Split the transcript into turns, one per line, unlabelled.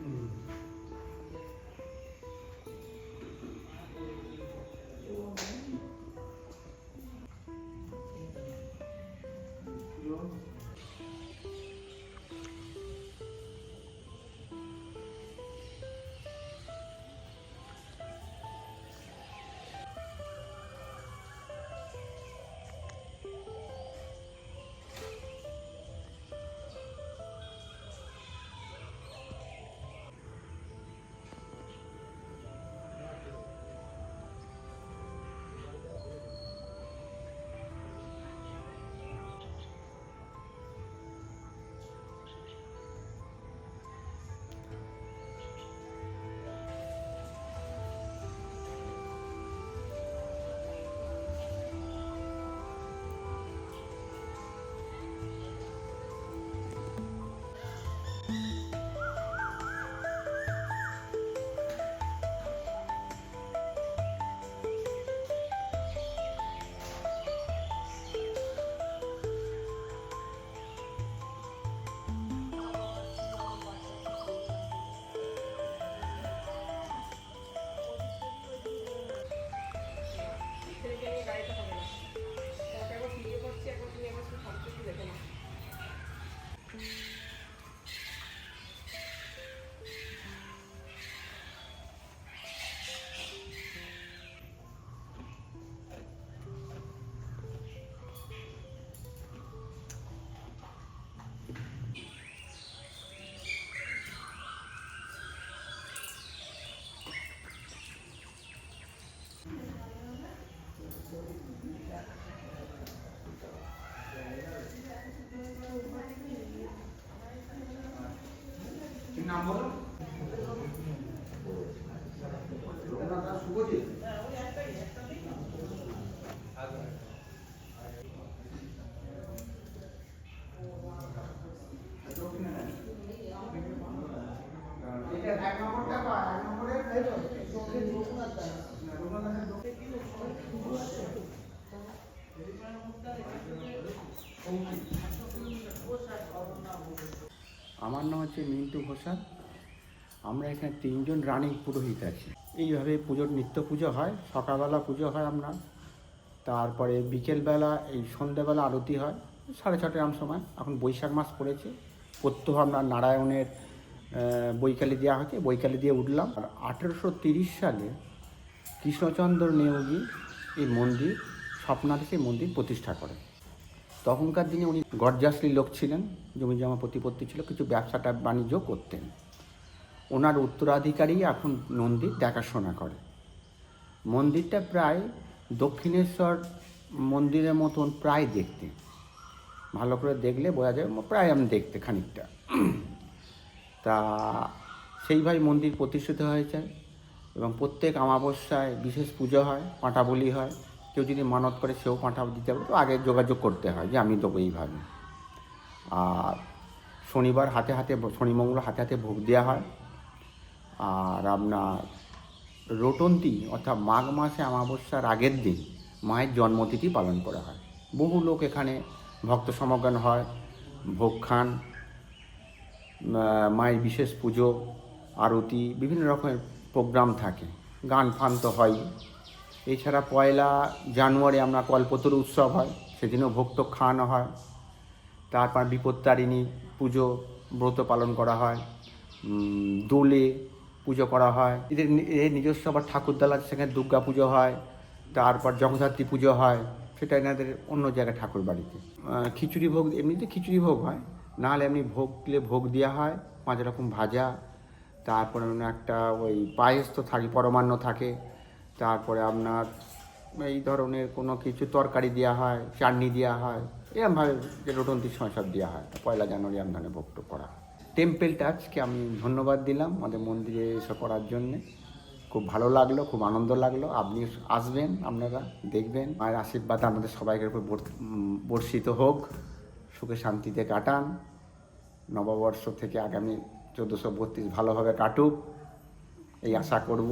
嗯。আমার নাম হচ্ছে মিন্টু ঘোষাল। আমরা এখানে তিনজন রানিং পুরোহিত আছি। এইভাবে পুজোর নিত্য পুজো হয়, সকালবেলা পুজো হয় আপনার তারপরে বিকেলবেলা এই সন্ধ্যেবেলা আরতি হয়, সাড়ে ছটা এরম সময়। এখন বৈশাখ মাস পড়েছে। প্রত্যহ আপনার নারায়ণের বৈকালি দেওয়া হচ্ছে বৈকালি দিয়ে উঠলাম। আর আঠেরোশো সালে কৃষ্ণচন্দ্র নেওগি এই মন্দির, স্বপ্নাদেশে মন্দির প্রতিষ্ঠা করেন। তখনকার দিনে উনি গরজাসলি লোক ছিলেন, জমি জমা প্রতিপত্তি ছিল, কিছু ব্যবসাটা বাণিজ্য করতেন। ওনার উত্তরাধিকারী এখন মন্দির দেখাশোনা করে। মন্দিরটা প্রায় দক্ষিণেশ্বর মন্দিরের মতন প্রায় দেখতে। ভালো করে দেখলে বোঝা যায়, প্রায় আমি দেখতে খানিকটা। তা সেইভাবে মন্দির প্রতিষ্ঠিত হয়েছে এবং প্রত্যেক অমাবস্যায় বিশেষ পুজো হয় পাঁঠা বলি হয়। কেউ যদি মানত করে সেও পাঁঠা দিতে পারে। তো আগে যোগাযোগ করতে হয় যে আমি দেবো এইভাবে। আর শনিবার হাতে হাতে শনি মঙ্গল হাতে হাতে ভোগ দেওয়া হয়। আর আপনার রোটন্তি অর্থাৎ মাঘ মাসে অমাবস্যার আগের দিন মায়ের জন্মতিথি পালন করা হয়। বহু লোক এখানে ভক্ত সমাগম হয়, ভোগ খান। মায়ের বিশেষ পুজো, আরতি, বিভিন্ন রকমের প্রোগ্রাম থাকে। গান ফান তো হয় এছাড়া পয়লা জানুয়ারি আমরা কল্পতরু উৎসব হয়, সেদিনও ভক্ত খাওয়ানো হয়। তারপর বিপত্তারিণী পুজো ব্রত পালন করা হয়। দোলে পুজো করা হয়। এদের এর নিজস্ব আবার ঠাকুরদালা সেখানে দুর্গা পুজো হয়। তারপর জগদ্ধাত্রী পুজো হয়। সেটা এনাদের অন্য জায়গায় ঠাকুর বাড়িতে খিচুড়ি ভোগ, এমনিতে খিচুড়ি ভোগ হয়। নাহলে এমনি ভোগলে ভোগ দেওয়া হয়, পাঁচ রকম ভাজা, তারপরে একটা ওই পায়েস তো থাকে, পরমান্ন থাকে, তারপরে আপনার এই ধরনের কোনো কিছু তরকারি দেওয়া হয়, চাটনি দেওয়া হয়, এরমভাবে যে রোটন্তির সময় সব দেওয়া হয়। পয়লা জানুয়ারি ভোগ টোগ করা টেম্পেলটা আজকে আমি ধন্যবাদ দিলাম আমাদের মন্দিরে এসে করার জন্যে। খুব ভালো লাগল, খুব আনন্দ লাগল। আপনি আসবেন, আপনারা দেখবেন। মায়ের আশীর্বাদ আমাদের সবাইকে উপর বর- বর্ষিত হোক। সুখে শান্তিতে কাটান। নববর্ষ থেকে আগামী চোদ্দোশো বত্রিশ ভালোভাবে কাটুক। এই আশা করব।